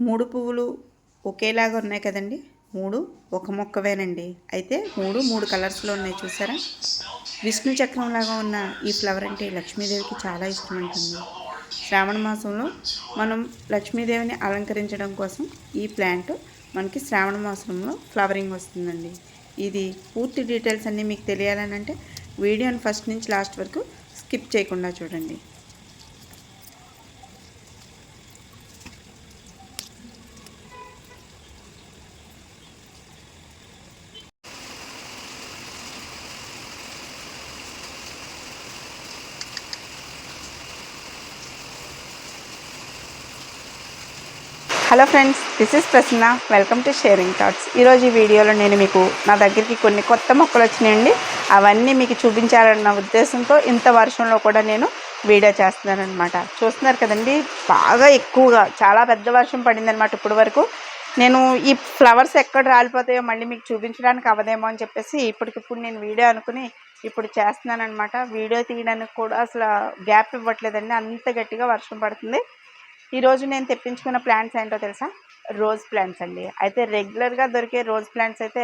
మూడు పువ్వులు ఒకేలాగా ఉన్నాయి కదండి. మూడు ఒక మొక్కవేనండి. అయితే మూడు మూడు కలర్స్లో ఉన్నాయి చూసారా? విష్ణు చక్రం లాగా ఉన్న ఈ ఫ్లవర్ అంటే లక్ష్మీదేవికి చాలా ఇష్టం ఉంటుంది శ్రావణ మాసంలో మనం లక్ష్మీదేవిని అలంకరించడం కోసం ఈ ప్లాంట్ మనకి శ్రావణ మాసంలో ఫ్లవరింగ్ వస్తుందండి. ఇది పూర్తి డీటెయిల్స్ అన్నీ మీకు తెలియాలని అంటే వీడియోని ఫస్ట్ నుంచి లాస్ట్ వరకు స్కిప్ చేయకుండా చూడండి. Hello friends this is Prasanna. Welcome to sharing thoughts ఈరోజు ఈ వీడియోలో నేను మీకు నా దగ్గరికి కొన్ని కొత్త మొక్కలు వచ్చినాయండి. అవన్నీ మీకు చూపించాలన్న ఉద్దేశంతో ఇంత వర్షంలో కూడా నేను వీడియో చేస్తున్నాను అనమాట చూస్తున్నారు కదండి బాగా ఎక్కువగా చాలా పెద్ద వర్షం పడిందనమాట ఇప్పటి వరకు. నేను ఈ ఫ్లవర్స్ ఎక్కడ రాలిపోతాయో మళ్ళీ మీకు చూపించడానికి అవ్వదేమో అని చెప్పేసి ఇప్పటికిప్పుడు నేను వీడియో అనుకుని ఇప్పుడు చేస్తున్నాను అనమాట వీడియో తీయడానికి కూడా అసలు గ్యాప్ ఇవ్వట్లేదండి అంత గట్టిగా వర్షం పడుతుంది. ఈరోజు నేను తెప్పించుకున్న ప్లాంట్స్ ఏంటో తెలుసా? రోజ్ ప్లాంట్స్ అండి. అయితే రెగ్యులర్గా దొరికే రోజ్ ప్లాంట్స్ అయితే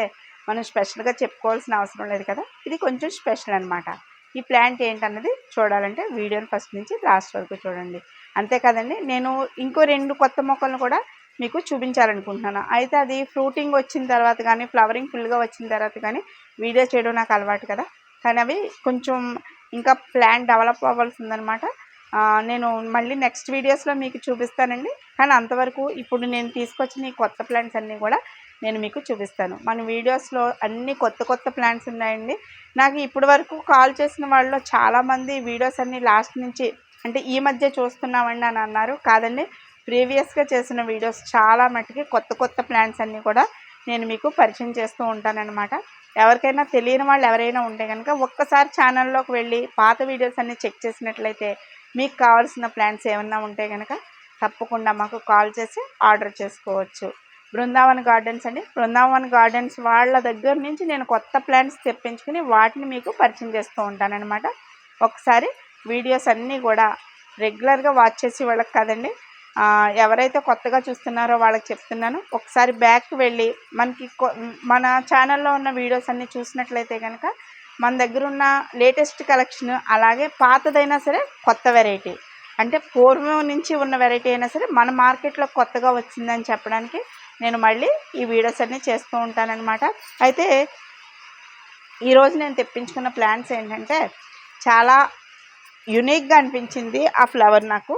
మనం స్పెషల్గా చెప్పుకోవాల్సిన అవసరం లేదు కదా? ఇది కొంచెం స్పెషల్ అనమాట ఈ ప్లాంట్ ఏంటన్నది చూడాలంటే వీడియోని ఫస్ట్ నుంచి లాస్ట్ వరకు చూడండి. అంతేకాదండి నేను ఇంకో రెండు కొత్త మొక్కలను కూడా మీకు చూపించాలనుకుంటున్నాను. అయితే అది ఫ్రూటింగ్ వచ్చిన తర్వాత కానీ ఫ్లవరింగ్ ఫుల్గా వచ్చిన తర్వాత కానీ వీడియో చేయడం నాకు అలవాటు కదా? కానీ అవి కొంచెం ఇంకా ప్లాంట్ డెవలప్ అవ్వాల్సి ఉందన్నమాట నేను మళ్ళీ నెక్స్ట్ వీడియోస్లో మీకు చూపిస్తానండి. కానీ అంతవరకు ఇప్పుడు నేను తీసుకొచ్చిన ఈ కొత్త ప్లాంట్స్ అన్నీ కూడా నేను మీకు చూపిస్తాను. మన వీడియోస్లో అన్ని కొత్త కొత్త ప్లాంట్స్ ఉన్నాయండి. నాకు ఇప్పటి వరకు కాల్ చేసిన వాళ్ళు చాలామంది వీడియోస్ అన్నీ లాస్ట్ నుంచి అంటే ఈ మధ్య చూస్తున్నామండి అని అన్నారు. కాదండి ప్రీవియస్గా చేసిన వీడియోస్ చాలా మటుకి కొత్త కొత్త ప్లాంట్స్ అన్నీ కూడా నేను మీకు పరిచయం చేస్తూ ఉంటానన్నమాట. ఎవరికైనా తెలియని వాళ్ళు ఎవరైనా ఉంటే కనుక ఒక్కసారి ఛానల్లోకి వెళ్ళి పాత వీడియోస్ అన్నీ చెక్ చేసినట్లయితే మీకు కావాల్సిన ప్లాంట్స్ ఏమన్నా ఉంటే కనుక తప్పకుండా మాకు కాల్ చేసి ఆర్డర్ చేసుకోవచ్చు. బృందావన్ గార్డెన్స్ అండి. బృందావన్ గార్డెన్స్ వాళ్ళ దగ్గర నుంచి నేను కొత్త ప్లాంట్స్ తెప్పించుకుని వాటిని మీకు పరిచయం చేస్తూ ఉంటానన్నమాట. ఒకసారి వీడియోస్ అన్నీ కూడా రెగ్యులర్గా వాచ్ చేసి వాళ్ళకి కదండి. ఎవరైతే కొత్తగా చూస్తున్నారో వాళ్ళకి చెప్తున్నాను. ఒకసారి బ్యాక్ వెళ్ళి మనకి మన ఛానల్లో ఉన్న వీడియోస్ అన్నీ చూసినట్లయితే కనుక మన దగ్గర ఉన్న లేటెస్ట్ కలెక్షన్ అలాగే పాతదైనా సరే కొత్త వెరైటీ. అంటే పూర్వం నుంచి ఉన్న వెరైటీ అయినా సరే మన మార్కెట్లో కొత్తగా వచ్చిందని చెప్పడానికి నేను మళ్ళీ ఈ వీడియోస్ అన్నీ చేస్తూ ఉంటానన్నమాట. అయితే ఈరోజు నేను తెప్పించుకున్న ప్లాంట్స్ ఏంటంటే చాలా యునిక్గా అనిపించింది ఆ ఫ్లవర్ నాకు.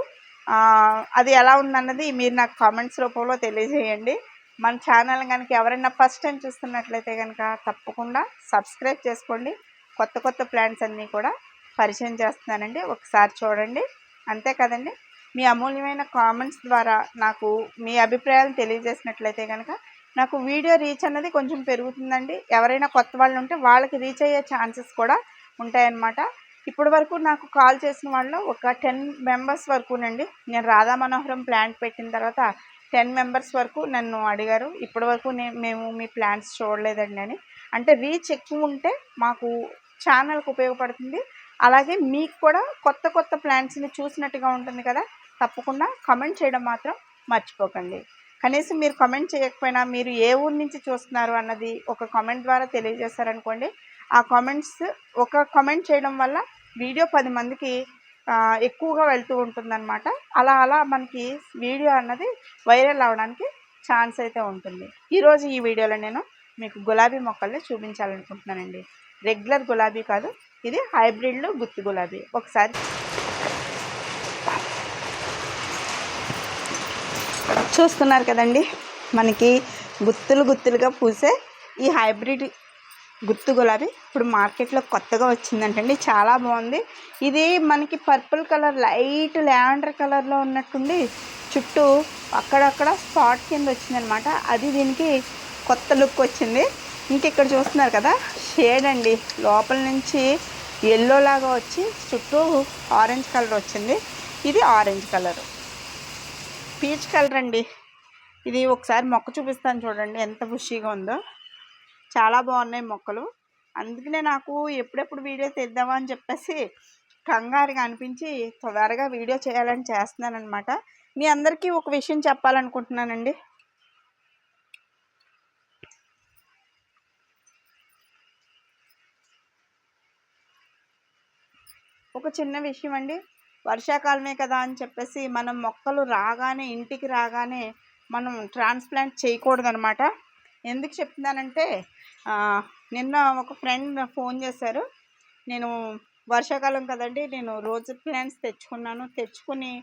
అది ఎలా ఉందన్నది మీరు నాకు కామెంట్స్ రూపంలో తెలియజేయండి. మన ఛానల్ కనుక ఎవరైనా ఫస్ట్ టైం చూస్తున్నట్లయితే కనుక తప్పకుండా సబ్స్క్రైబ్ చేసుకోండి. కొత్త కొత్త ప్లాంట్స్ అన్నీ కూడా పరిచయం చేస్తున్నానండి. ఒకసారి చూడండి. అంతే కదండి. మీ అమూల్యమైన కామెంట్స్ ద్వారా నాకు మీ అభిప్రాయాలు తెలియజేసినట్లయితే కనుక నాకు వీడియో రీచ్ అన్నది కొంచెం పెరుగుతుందండి. ఎవరైనా కొత్త వాళ్ళు ఉంటే వాళ్ళకి రీచ్ అయ్యే ఛాన్సెస్ కూడా ఉంటాయన్నమాట. ఇప్పటి వరకు నాకు కాల్ చేసిన వాళ్ళు ఒక టెన్ మెంబర్స్ వరకునండి. నేను రాధా మనోహరం ప్లాంట్ పెట్టిన తర్వాత టెన్ మెంబర్స్ వరకు నన్ను అడిగారు. ఇప్పటి వరకు మేము మీ ప్లాంట్స్ చూడలేదండి అని. అంటే రీచ్ ఎక్కువ ఉంటే మాకు ఛానల్కి ఉపయోగపడుతుంది. అలాగే మీకు కూడా కొత్త కొత్త ప్లాంట్స్ని చూసినట్టుగా ఉంటుంది కదా తప్పకుండా కమెంట్ చేయడం మాత్రం మర్చిపోకండి. కనీసం మీరు కమెంట్ చేయకపోయినా మీరు ఏ ఊరి నుంచి చూస్తున్నారు అన్నది ఒక కామెంట్ ద్వారా తెలియజేస్తారనుకోండి. ఆ కామెంట్స్ ఒక కామెంట్ చేయడం వల్ల వీడియో పది మందికి ఎక్కువగా వెళ్తూ ఉంటుందన్నమాట. అలా అలా మనకి వీడియో అన్నది వైరల్ అవడానికి ఛాన్స్ అయితే ఉంటుంది. ఈరోజు ఈ వీడియోలో నేను మీకు గులాబీ మొక్కల్ని చూపించాలనుకుంటున్నానండి. రెగ్యులర్ గులాబీ కాదు ఇది హైబ్రిడ్లో గుత్తి గులాబీ. ఒకసారి చూస్తున్నారు కదండి మనకి గుత్తులు గుత్తులుగా పూసే ఈ హైబ్రిడ్ గుత్తు గులాబీ ఇప్పుడు మార్కెట్లో కొత్తగా వచ్చిందంటండి చాలా బాగుంది. ఇది మనకి పర్పుల్ కలర్ లైట్ ల్యాండర్ కలర్లో ఉన్నట్టుండి చుట్టూ అక్కడక్కడ స్పాట్ కింద వచ్చిందనమాట. అది దీనికి కొత్త లుక్ వచ్చింది. ఇంక ఇక్కడ చూస్తున్నారు కదా షేడ్ అండి. లోపల నుంచి ఎల్లో లాగా వచ్చి చుట్టూ ఆరెంజ్ కలర్ వచ్చింది. ఇది ఆరెంజ్ కలర్ పీచ్ కలర్ అండి. ఇది ఒకసారి మొక్క చూపిస్తాను చూడండి ఎంత బుషీగా ఉందో. చాలా బాగున్నాయి మొక్కలు. అందుకనే నాకు ఎప్పుడెప్పుడు వీడియో తెద్దామా అని చెప్పేసి కంగారుగా అనిపించి త్వరగా వీడియో చేయాలని చేస్తున్నాను అనమాట మీ అందరికీ ఒక విషయం చెప్పాలనుకుంటున్నానండి. ఒక చిన్న విషయం అండి వర్షాకాలమే కదా అని చెప్పేసి మనం మొక్కలు రాగానే ఇంటికి రాగానే మనం ట్రాన్స్ప్లాంట్ చేయకూడదనమాట. ఎందుకు చెప్తున్నానంటే నిన్న ఒక ఫ్రెండ్ ఫోన్ చేశారు. నేను వర్షాకాలం కదండి నేను రోజు ప్లాంట్స్ తెచ్చుకున్నాను. తెచ్చుకుని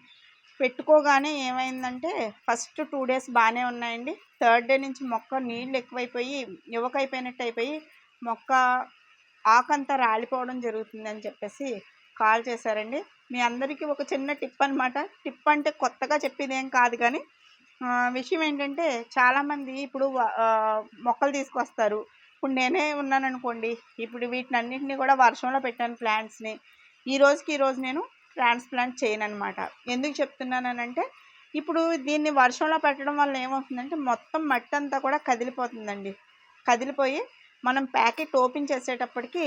పెట్టుకోగానే ఏమైందంటే ఫస్ట్ టూ డేస్ బాగానే ఉన్నాయండి. థర్డ్ డే నుంచి మొక్క నీళ్ళు ఎక్కువైపోయి యువకైపోయినట్టు అయిపోయి మొక్క ఆకంతా రాలిపోవడం జరుగుతుందని చెప్పేసి కాల్ చేశారండి. మీ అందరికీ ఒక చిన్న టిప్ అనమాట టిప్ అంటే కొత్తగా చెప్పేది ఏం కాదు కానీ విషయం ఏంటంటే చాలామంది ఇప్పుడు మొక్కలు తీసుకొస్తారు. ఇప్పుడు నేనే ఉన్నాను అనుకోండి ఇప్పుడు వీటిని అన్నింటినీ కూడా వర్షంలో పెట్టాను ప్లాంట్స్ని. ఈ రోజుకి ఈరోజు నేను ట్రాన్స్ప్లాంట్ చేయను అనమాట ఎందుకు చెప్తున్నానంటే ఇప్పుడు దీన్ని వర్షంలో పెట్టడం వల్ల ఏమవుతుందంటే మొత్తం మట్టి అంతా కూడా కదిలిపోతుందండి. కదిలిపోయి మనం ప్యాకెట్ ఓపెన్ చేసేటప్పటికి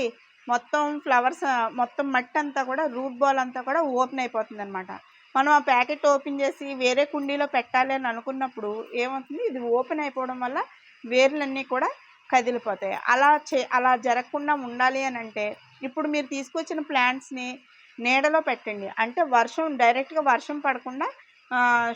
మొత్తం ఫ్లవర్స్ మొత్తం మట్టి అంతా కూడా రూట్ బాల్ అంతా కూడా ఓపెన్ అయిపోతుంది అనమాట మనం ఆ ప్యాకెట్ ఓపెన్ చేసి వేరే కుండీలో పెట్టాలి అని అనుకున్నప్పుడు ఏమవుతుంది? ఇది ఓపెన్ అయిపోవడం వల్ల వేర్లన్నీ కూడా కదిలిపోతాయి. అలా చే అలా జరగకుండా ఉండాలి అని అంటే ఇప్పుడు మీరు తీసుకొచ్చిన ప్లాంట్స్ని నీడలో పెట్టండి. అంటే వర్షం డైరెక్ట్గా వర్షం పడకుండా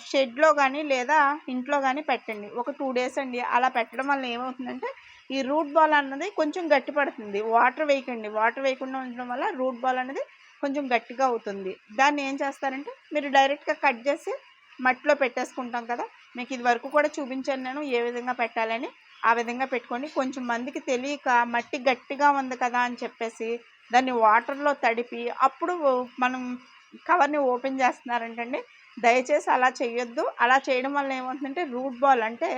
షెడ్లో కానీ లేదా ఇంట్లో కానీ పెట్టండి. ఒక టూ డేస్ అండి. అలా పెట్టడం వల్ల ఏమవుతుందంటే ఈ రూట్ బాల్ అన్నది కొంచెం గట్టి పడుతుంది. వాటర్ వేయకండి. వాటర్ వేయకుండా ఉండడం వల్ల రూట్ బాల్ అనేది కొంచెం గట్టిగా అవుతుంది. దాన్ని ఏం చేస్తారంటే మీరు డైరెక్ట్గా కట్ చేసి మట్టిలో పెట్టేసుకుంటాం కదా మీకు ఇది వరకు కూడా చూపించాను నేను ఏ విధంగా పెట్టాలని. ఆ విధంగా పెట్టుకోండి. కొంచెం మందికి తెలియక మట్టి గట్టిగా ఉంది కదా అని చెప్పేసి దాన్ని వాటర్లో తడిపి అప్పుడు మనం కవర్ని ఓపెన్ చేస్తున్నారంటండి. దయచేసి అలా చేయొద్దు అలా చేయడం వల్ల ఏమవుతుందంటే రూట్ బాల్ అంటే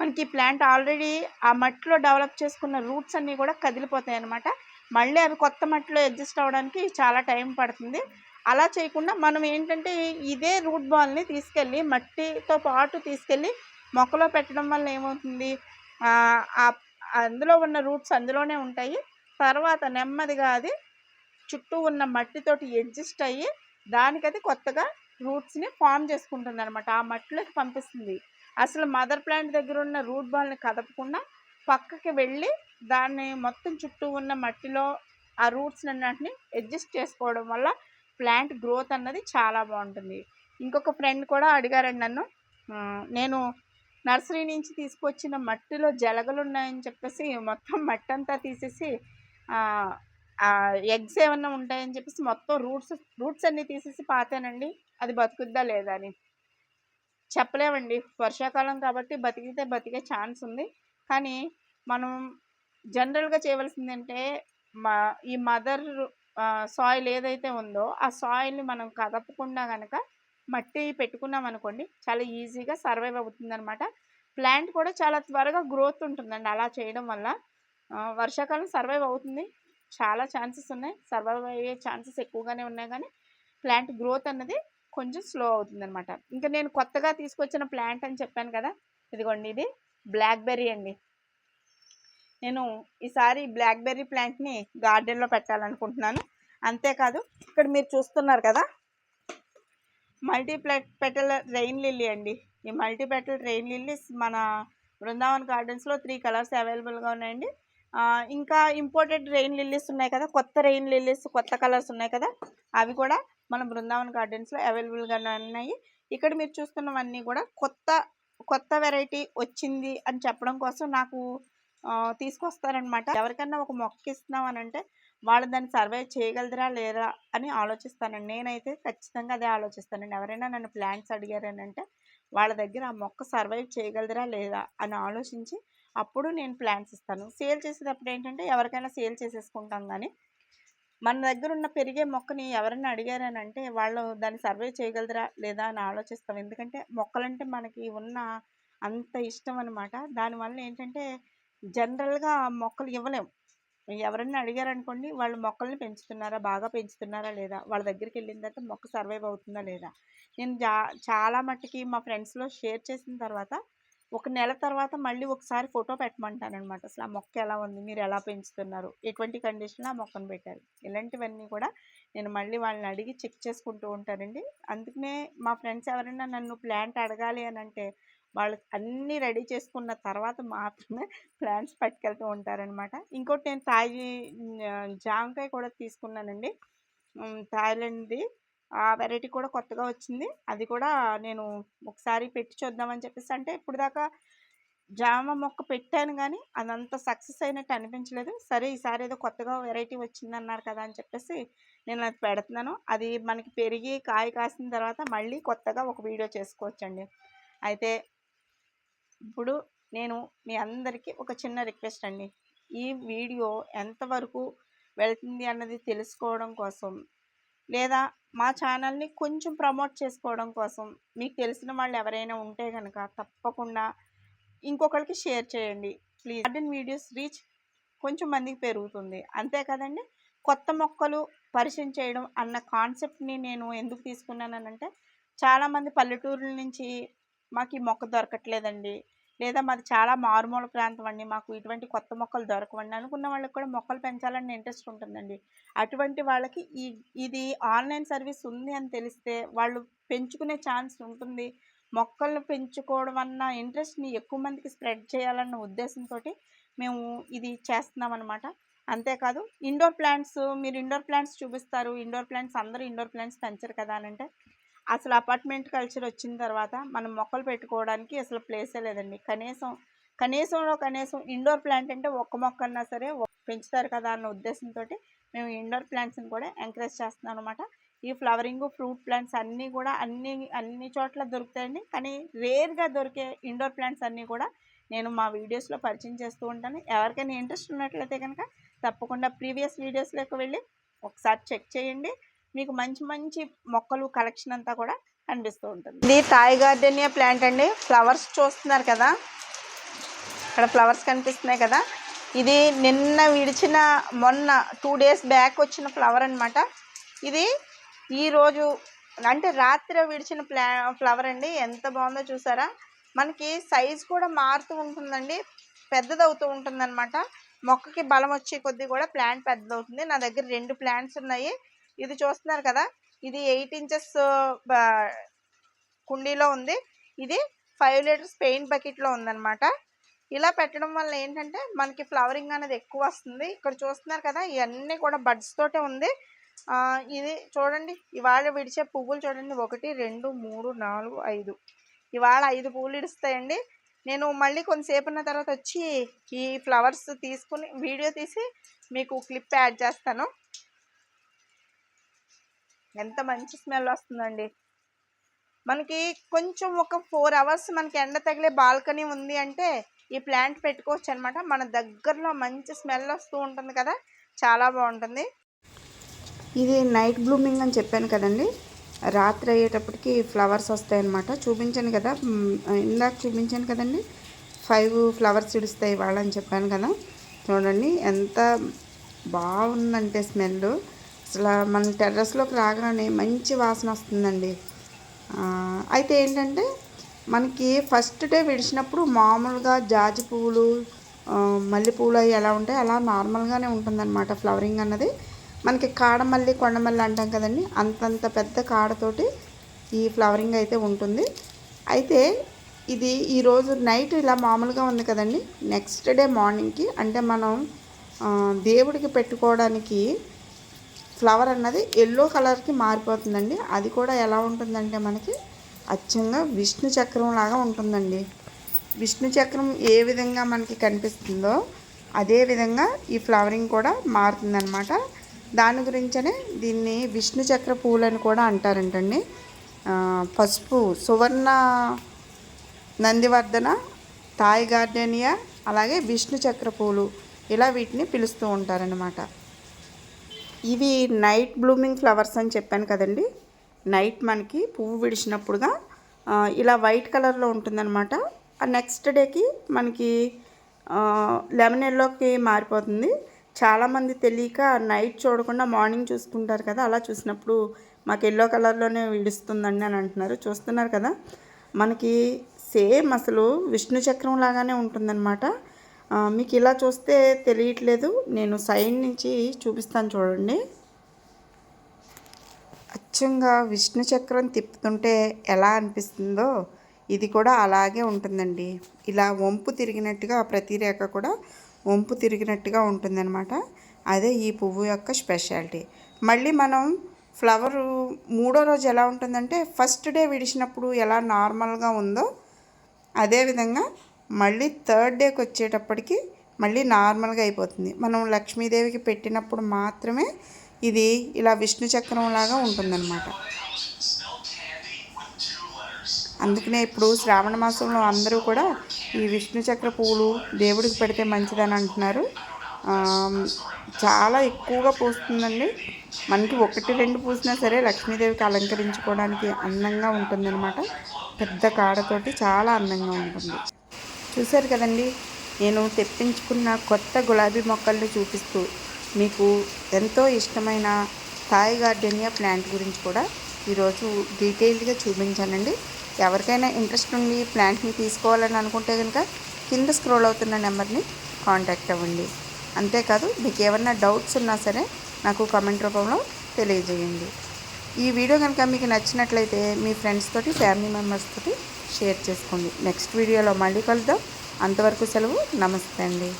మనకి ప్లాంట్ ఆల్రెడీ ఆ మట్టిలో డెవలప్ చేసుకున్న రూట్స్ అన్నీ కూడా కదిలిపోతాయి అనమాట మళ్ళీ అవి కొత్త మట్టిలో అడ్జస్ట్ అవ్వడానికి చాలా టైం పడుతుంది. అలా చేయకుండా మనం ఏంటంటే ఇదే రూట్ బాల్ని తీసుకెళ్ళి మట్టితో పాటు తీసుకెళ్ళి మొక్కలో పెట్టడం వల్ల ఏమవుతుంది? అందులో ఉన్న రూట్స్ అందులోనే ఉంటాయి. తర్వాత నెమ్మదిగా అది చుట్టూ ఉన్న మట్టితోటి అడ్జస్ట్ అయ్యి దానికది కొత్తగా రూట్స్ని ఫామ్ చేసుకుంటుంది అనమాట ఆ మట్టిలోకి పంపిస్తుంది. అసలు మదర్ ప్లాంట్ దగ్గర ఉన్న రూట్ బాల్ని కదపకుండా పక్కకి వెళ్ళి దాన్ని మొత్తం చుట్టూ ఉన్న మట్టిలో ఆ రూట్స్ అన్నింటిని అడ్జస్ట్ చేసుకోవడం వల్ల ప్లాంట్ గ్రోత్ అన్నది చాలా బాగుంటుంది. ఇంకొక ఫ్రెండ్ కూడా అడిగారండి నన్ను నేను నర్సరీ నుంచి తీసుకొచ్చిన మట్టిలో జలగలు ఉన్నాయని చెప్పేసి మొత్తం మట్టి అంతా తీసేసి ఎగ్స్ ఏమన్నా ఉంటాయని చెప్పేసి మొత్తం రూట్స్ రూట్స్ అన్నీ తీసేసి పాతానండి. అది బతుకుద్దా లేదా అని. చెప్పలేమండి. వర్షాకాలం కాబట్టి బతికితే బతికే ఛాన్స్ ఉంది. కానీ మనం జనరల్గా చేయవలసింది అంటే మా ఈ మదర్ సాయిల్ ఏదైతే ఉందో ఆ సాయిల్ని మనం కదపకుండా కనుక మట్టి పెట్టుకున్నాం అనుకోండి చాలా ఈజీగా సర్వైవ్ అవుతుందనమాట ప్లాంట్ కూడా చాలా త్వరగా గ్రోత్ ఉంటుందండి అలా చేయడం వల్ల. వర్షాకాలం సర్వైవ్ అవుతుంది. చాలా ఛాన్సెస్ ఉన్నాయి. సర్వైవ్ అయ్యే ఛాన్సెస్ ఎక్కువగానే ఉన్నాయి కానీ ప్లాంట్ గ్రోత్ అన్నది కొంచెం స్లో అవుతుంది అనమాట ఇంకా నేను కొత్తగా తీసుకొచ్చిన ప్లాంట్ అని చెప్పాను కదా ఇదిగోండి ఇది బ్లాక్బెర్రీ అండి. నేను ఈసారి బ్లాక్బెర్రీ ప్లాంట్ని గార్డెన్లో పెట్టాలనుకుంటున్నాను. అంతేకాదు ఇక్కడ మీరు చూస్తున్నారు కదా మల్టీ పెటల్ రెయిన్ లిల్లీ అండి. ఈ మల్టీ పెటల్ రెయిన్ లిల్లీస్ మన బృందావన్ గార్డెన్స్లో త్రీ కలర్స్ అవైలబుల్గా ఉన్నాయండి. ఇంకా ఇంపోర్టెడ్ రెయిన్ లిల్లీస్ ఉన్నాయి కదా కొత్త రెయిన్ లిల్లీస్ కొత్త కలర్స్ ఉన్నాయి కదా అవి కూడా మన బృందావన్ గార్డెన్స్లో అవైలబుల్గా ఉన్నాయి. ఇక్కడ మీరు చూస్తున్నవన్నీ కూడా కొత్త కొత్త వెరైటీ వచ్చింది అని చెప్పడం కోసం నాకు తీసుకొస్తారనమాట ఎవరికైనా ఒక మొక్క ఇస్తున్నాం అని అంటే వాళ్ళు దాన్ని సర్వే చేయగలరా లేరా అని ఆలోచిస్తానండి. నేనైతే ఖచ్చితంగా అదే ఆలోచిస్తానండి. ఎవరైనా నన్ను ప్లాంట్స్ అడిగారనంటే వాళ్ళ దగ్గర ఆ మొక్క సర్వైవ్ చేయగలరా లేదా అని ఆలోచించి అప్పుడు నేను ప్లాన్స్ ఇస్తాను. సేల్ చేసేటప్పుడు ఏంటంటే ఎవరికైనా సేల్ చేసేసుకుంటాం కానీ మన దగ్గర ఉన్న పెరిగే మొక్కని ఎవరైనా అడిగారని అంటే వాళ్ళు దాన్ని సర్వే చేయగలరా లేదా? అని ఆలోచిస్తాం. ఎందుకంటే మొక్కలంటే మనకి ఉన్న అంత ఇష్టం అనమాట దానివల్ల ఏంటంటే జనరల్గా మొక్కలు ఇవ్వలేం. ఎవరైనా అడిగారనుకోండి వాళ్ళు మొక్కల్ని పెంచుతున్నారా? బాగా పెంచుతున్నారా లేదా? వాళ్ళ దగ్గరికి వెళ్ళిన తర్వాత మొక్క సర్వైవ్ అవుతుందా లేదా? నేను జా చాలా మట్టుకి మా ఫ్రెండ్స్లో షేర్ చేసిన తర్వాత ఒక నెల తర్వాత మళ్ళీ ఒకసారి ఫోటో పెట్టమంటానమాట అసలు ఆ మొక్క ఎలా ఉంది? మీరు ఎలా పెంచుతున్నారు? ఎటువంటి కండిషన్లో ఆ మొక్కను పెట్టారు? ఇలాంటివన్నీ కూడా నేను మళ్ళీ వాళ్ళని అడిగి చెక్ చేసుకుంటూ ఉంటానండి. అందుకనే మా ఫ్రెండ్స్ ఎవరైనా నన్ను ప్లాంట్ అడగాలి అని అంటే వాళ్ళు అన్నీ రెడీ చేసుకున్న తర్వాత మాత్రమే ప్లాంట్స్ పట్టుకెళ్తూ ఉంటారనమాట. ఇంకోటి నేను తాయి జామకాయ కూడా తీసుకున్నానండి. థాయిలాండ్ది ఆ వెరైటీ కూడా కొత్తగా వచ్చింది. అది కూడా నేను ఒకసారి పెట్టి చూద్దామని చెప్పేసి అంటే ఇప్పుడు దాకా జామ మొక్క పెట్టాను కానీ అదంత సక్సెస్ అయినట్టు అనిపించలేదు. సరే ఈసారి ఏదో కొత్తగా వెరైటీ వచ్చిందన్నారు కదా అని చెప్పేసి నేను అది పెడుతున్నాను. అది మనకి పెరిగి కాయ కాసిన తర్వాత మళ్ళీ కొత్తగా ఒక వీడియో చేసుకోవచ్చండి. అయితే ఇప్పుడు నేను మీ అందరికీ ఒక చిన్న రిక్వెస్ట్ అండి. ఈ వీడియో ఎంతవరకు వెళ్తుంది అన్నది తెలుసుకోవడం కోసం లేదా మా ఛానల్ని కొంచెం ప్రమోట్ చేసుకోవడం కోసం మీకు తెలిసిన వాళ్ళు ఎవరైనా ఉంటే కనుక తప్పకుండా ఇంకొకరికి షేర్ చేయండి. ప్లీజ్. గార్డెన్ వీడియోస్ రీచ్ కొంచెం మందికి పెరుగుతుంది. అంతే కదండి? కొత్త మొక్కలు పరిచయం చేయడం అన్న కాన్సెప్ట్ని నేను ఎందుకు తీసుకున్నానంటే చాలామంది పల్లెటూరుల నుంచి మాకు ఈ మొక్క దొరకట్లేదండి. లేదా మాది చాలా మారుమూల ప్రాంతం అండి మాకు ఇటువంటి కొత్త మొక్కలు దొరకవండి. అనుకున్న వాళ్ళకి కూడా మొక్కలు పెంచాలని ఇంట్రెస్ట్ ఉంటుందండి. అటువంటి వాళ్ళకి ఈ ఇది ఆన్లైన్ సర్వీస్ ఉంది అని తెలిస్తే వాళ్ళు పెంచుకునే ఛాన్స్ ఉంటుంది. మొక్కలను పెంచుకోవడం అన్న ఇంట్రెస్ట్ని ఎక్కువ మందికి స్ప్రెడ్ చేయాలన్న ఉద్దేశంతో మేము ఇది చేస్తున్నాం అనమాట అంతేకాదు ఇండోర్ ప్లాంట్స్ మీరు ఇండోర్ ప్లాంట్స్ చూపిస్తారు. ఇండోర్ ప్లాంట్స్ అందరూ ఇండోర్ ప్లాంట్స్ పెంచరు కదా అని అంటే అసలు అపార్ట్మెంట్ కల్చర్ వచ్చిన తర్వాత మనం మొక్కలు పెట్టుకోవడానికి అసలు ప్లేసే లేదండి. కనీసం కనీసంలో కనీసం ఇండోర్ ప్లాంట్ అంటే ఒక్క మొక్క అన్నా సరే పెంచుతారు కదా అన్న ఉద్దేశంతో మేము ఇండోర్ ప్లాంట్స్ని కూడా ఎంకరేజ్ చేస్తున్నాం అనమాట ఈ ఫ్లవరింగ్ ఫ్రూట్ ప్లాంట్స్ అన్నీ కూడా అన్ని అన్ని చోట్ల దొరుకుతాయండి. కానీ రేర్గా దొరికే ఇండోర్ ప్లాంట్స్ అన్నీ కూడా నేను మా వీడియోస్లో పరిచయం చేస్తూ ఉంటాను. ఎవరికైనా ఇంట్రెస్ట్ ఉన్నట్లయితే కనుక తప్పకుండా ప్రీవియస్ వీడియోస్లోకి వెళ్ళి ఒకసారి చెక్ చేయండి. మీకు మంచి మంచి మొక్కలు కలెక్షన్ అంతా కూడా కనిపిస్తూ ఉంటుంది. ఇది థాయ్ గార్డెనియా ప్లాంట్ అండి. ఫ్లవర్స్ చూస్తున్నారు కదా? ఇక్కడ ఫ్లవర్స్ కనిపిస్తున్నాయి కదా? ఇది నిన్న విడిచిన మొన్న టూ డేస్ బ్యాక్ వచ్చిన ఫ్లవర్ అనమాట ఇది ఈరోజు అంటే రాత్రి విడిచిన ప్లా ఫ్లవర్ అండి. ఎంత బాగుందో చూసారా? మనకి సైజ్ కూడా మారుతూ ఉంటుందండి. పెద్దదవుతూ ఉంటుందన్నమాట. మొక్కకి బలం వచ్చే కొద్దీ కూడా ప్లాంట్ పెద్దదవుతుంది. నా దగ్గర రెండు ప్లాంట్స్ ఉన్నాయి. ఇది చూస్తున్నారు కదా? ఇది ఎయిట్ ఇంచెస్ కుండీలో ఉంది. ఇది ఫైవ్ లీటర్స్ పెయింట్ బకెట్లో ఉందన్నమాట. ఇలా పెట్టడం వల్ల ఏంటంటే మనకి ఫ్లవరింగ్ అనేది ఎక్కువ వస్తుంది. ఇక్కడ చూస్తున్నారు కదా ఇవన్నీ కూడా బడ్స్ తోటే ఉంది. ఇది చూడండి ఇవాళ విడిచే పువ్వులు చూడండి. ఒకటి రెండు మూడు నాలుగు ఐదు. ఇవాళ ఐదు పువ్వులు ఇడుస్తాయండి. నేను మళ్ళీ కొంతసేపు ఉన్న తర్వాత వచ్చి ఈ ఫ్లవర్స్ తీసుకుని వీడియో తీసి మీకు క్లిప్ యాడ్ చేస్తాను. ఎంత మంచి స్మెల్ వస్తుందండి. మనకి కొంచెం ఒక ఫోర్ అవర్స్ మనకి ఎండ తగిలే బాల్కనీ ఉంది అంటే ఈ ప్లాంట్ పెట్టుకోవచ్చు అనమాట మన దగ్గరలో మంచి స్మెల్ వస్తూ ఉంటుంది కదా చాలా బాగుంటుంది. ఇది నైట్ బ్లూమింగ్ అని చెప్పాను కదండి. రాత్రి అయ్యేటప్పటికి ఫ్లవర్స్ వస్తాయన్నమాట చూపించాను కదా ఇందాక చూపించాను కదండి. ఫైవ్ ఫ్లవర్స్ ఇడుస్తాయి ఇవాళ అని చెప్పాను కదా. చూడండి ఎంత బాగుందంటే స్మెల్ అసలు మన టెర్రస్లోకి రాగానే మంచి వాసన వస్తుందండి. అయితే ఏంటంటే మనకి ఫస్ట్ డే విడిచినప్పుడు మామూలుగా జాజి పువ్వులు మల్లెపూలు అవి ఎలా ఉంటాయి అలా నార్మల్గానే ఉంటుందన్నమాట ఫ్లవరింగ్ అన్నది. మనకి కాడమల్లి కొండమల్లి అంటాం కదండి. అంతంత పెద్ద కాడతోటి ఈ ఫ్లవరింగ్ అయితే ఉంటుంది. అయితే ఇది ఈరోజు నైట్ ఇలా మామూలుగా ఉంది కదండి. నెక్స్ట్ డే మార్నింగ్కి అంటే మనం దేవుడికి పెట్టుకోవడానికి ఫ్లవర్ అన్నది ఎల్లో కలర్కి మారిపోతుందండి. అది కూడా ఎలా ఉంటుందంటే మనకి అచ్చంగా విష్ణు చక్రం లాగా ఉంటుందండి. విష్ణు చక్రం ఏ విధంగా మనకి కనిపిస్తుందో అదే విధంగా ఈ ఫ్లవరింగ్ కూడా మారుతుందన్నమాట. దాని గురించనే దీన్ని విష్ణు చక్ర అని కూడా అంటారంటండి. పసుపు సువర్ణ నందివర్ధన థాయ్ గార్డెనియా అలాగే విష్ణు చక్ర పూలు ఇలా వీటిని పిలుస్తూ ఉంటారనమాట ఇవి నైట్ బ్లూమింగ్ ఫ్లవర్స్ అని చెప్పాను కదండి. నైట్ మనకి పువ్వు విడిచినప్పుడుగా ఇలా వైట్ కలర్లో ఉంటుందన్నమాట. ఆ నెక్స్ట్ డేకి మనకి లెమన్ ఎల్లోకి మారిపోతుంది. చాలామంది తెలియక నైట్ చూడకుండా మార్నింగ్ చూసుకుంటారు కదా అలా చూసినప్పుడు మాకు ఎల్లో కలర్లోనే విడుస్తుందండి అని అంటున్నారు. చూస్తున్నారు కదా? మనకి సేమ్ అసలు విష్ణు చక్రం లాగానే ఉంటుందన్నమాట. మీకు ఇలా చూస్తే తెలియట్లేదు. నేను సైడ్ నుంచి చూపిస్తాను చూడండి. అచ్చంగా విష్ణు చక్రం తిప్పుతుంటే ఎలా అనిపిస్తుందో ఇది కూడా అలాగే ఉంటుందండి. ఇలా వంపు తిరిగినట్టుగా ప్రతి రేఖ కూడా వంపు తిరిగినట్టుగా ఉంటుందన్నమాట. అదే ఈ పువ్వు యొక్క స్పెషాలిటీ. మళ్ళీ మనం ఫ్లవరు మూడో రోజు ఎలా ఉంటుందంటే ఫస్ట్ డే విడిచినప్పుడు ఎలా నార్మల్గా ఉందో అదేవిధంగా మళ్ళీ థర్డ్ డేకి వచ్చేటప్పటికి మళ్ళీ నార్మల్గా అయిపోతుంది. మనం లక్ష్మీదేవికి పెట్టినప్పుడు మాత్రమే ఇది ఇలా విష్ణు చక్రం లాగా ఉంటుందన్నమాట. అందుకనే ఇప్పుడు శ్రావణ మాసంలో అందరూ కూడా ఈ విష్ణు చక్ర పువ్వులు దేవుడికి పెడితే మంచిదని అంటున్నారు. చాలా ఎక్కువగా పూస్తుందండి. మనకి ఒకటి రెండు పూసినా సరే లక్ష్మీదేవికి అలంకరించుకోవడానికి అందంగా ఉంటుందన్నమాట. పెద్ద కాడతోటి చాలా అందంగా ఉంటుంది. చూశారు కదండి. నేను తెప్పించుకున్న కొత్త గులాబీ మొక్కల్ని చూపిస్తూ మీకు ఎంతో ఇష్టమైన థాయ్ గార్డెనియా ప్లాంట్ గురించి కూడా ఈరోజు డీటెయిల్డ్గా చూపించానండి. ఎవరికైనా ఇంట్రెస్ట్ ఉండి ప్లాంట్ని తీసుకోవాలని అనుకుంటే కనుక కింద స్క్రోల్ అవుతున్న నెంబర్ని కాంటాక్ట్ అవ్వండి. అంతేకాదు మీకు ఏమన్నా డౌట్స్ ఉన్నా సరే నాకు కామెంట్ రూపంలో తెలియజేయండి. ఈ వీడియో కనుక మీకు నచ్చినట్లయితే మీ ఫ్రెండ్స్ తోటి ఫ్యామిలీ మెంబర్స్ తోటి షేర్ చేసుకోండి. నెక్స్ట్ వీడియోలో మళ్ళీ కలుద్దాం. అంతవరకు సెలవు. నమస్తే అండి.